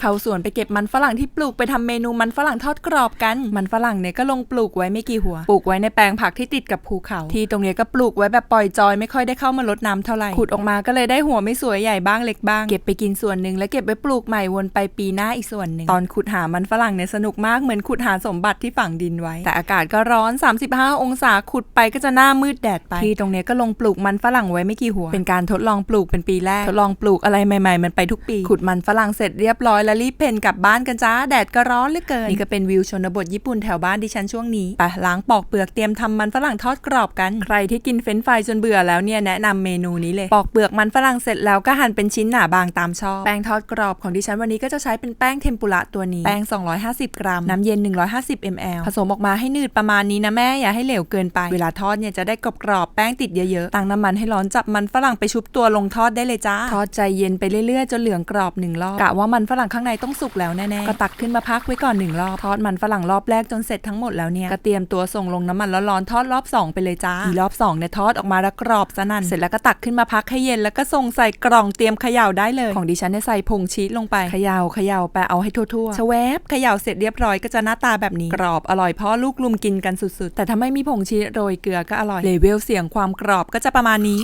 เข้าสวนไปเก็บมันฝรั่งที่ปลูกไปทำเมนูมันฝรั่งทอดกรอบกัน มันฝรั่งเนี่ยก็ลงปลูกไว้ไม่กี่หัว ปลูกไว้ในแปลงผักที่ติดกับภูเขา ที่ตรงเนี้ยก็ปลูกไว้แบบปล่อยจอยไม่ค่อยได้เข้ามารดน้ำเท่าไหร่ ขุดออกมาก็เลยได้หัวไม่สวยใหญ่บ้างเล็กบ้าง เก็บไปกินส่วนหนึ่งแล้วเก็บไว้ปลูกใหม่วนไปปีหน้าอีกส่วนหนึ่ง ตอนขุดหามันฝรั่งเนี่ยสนุกมากเหมือนขุดหาสมบัติที่ฝังดินไว้ แต่อากาศก็ร้อน 35 องศาขุดไปก็จะหน้ามืดแดดไป ที่ตรงเนี้ยก็ลงปลูกมันฝรั่งไว้ไม่กี่หัว เป็นการทดลองปลูกเป็นปีแรก ทดลองปลูกอะไรใหม่ ๆ มันไปทุกปี ขุดมันฝรั่งเสร็จเรียบร้อยแล้วรีบเพนกลับบ้านกันจ้า แดดก็ร้อนเหลือเกิน นี่ก็เป็นวิวชนบทญี่ปุ่นแถวบ้านดิฉันช่วงนี้ไปล้างปอกเปลือกเตรียมทำมันฝรั่งทอดกรอบกัน ใครที่กินเฟรนช์ฟรายจนเบื่อแล้วเนี่ยแนะนำเมนูนี้เลย ปอกเปลือกมันฝรั่งเสร็จแล้วก็หั่นเป็นชิ้นหนาบางตามชอบ แป้งทอดกรอบของดิฉันวันนี้ก็จะใช้เป็นแป้งเทมปุระตัวนี้ แป้ง 250 กรัม น้ำเย็น 150 ml ผสมออกมาให้หนืดประมาณนี้นะแม่อย่าให้เหลวเกินไป เวลาทอดเนี่ยจะได้กรอบๆแป้งติดเยอะๆตั้งน้ำมันให้ร้อนจับมันฝรั่งไปชุบตัวลงทอดได้เลยจ้าทอดใจเย็นไปเรื่อยๆจนเหลืองกรอบหนึ่งรอบกะว่ามันฝรั่งข้างในต้องสุกแล้วแน่ๆ ก็ตักขึ้นมาพักไว้ก่อนหนึ่งรอบ ทอดมันฝรั่งรอบแรกจนเสร็จทั้งหมดแล้วเนี่ยก็เตรียมตัวส่งลงน้ำมันร้อนๆทอดรอบสองไปเลยจ้าอีรอบสองเนี่ยทอดออกมาแล้วกรอบสนั่นเสร็จแล้วก็ตักขึ้นมาพักให้เย็นแล้วก็ส่งใส่กล่องเตรียมเขย่าได้เลย ของดิฉันเนี่ยใส่ผงชีสลงไปเขย่าเขย่าไปเอาให้ทั่วๆชะแวบเขย่าเสร็จเรียบร้อยก็จะหน้าตาแบบนี้กรอบอร่อยพ่อลูกลุมกินกันสุดๆ แต่ถ้าไม่มีผงชีสโรยเกลือก็อร่อยเลเวลเสียงความกรอบก็จะประมาณนี้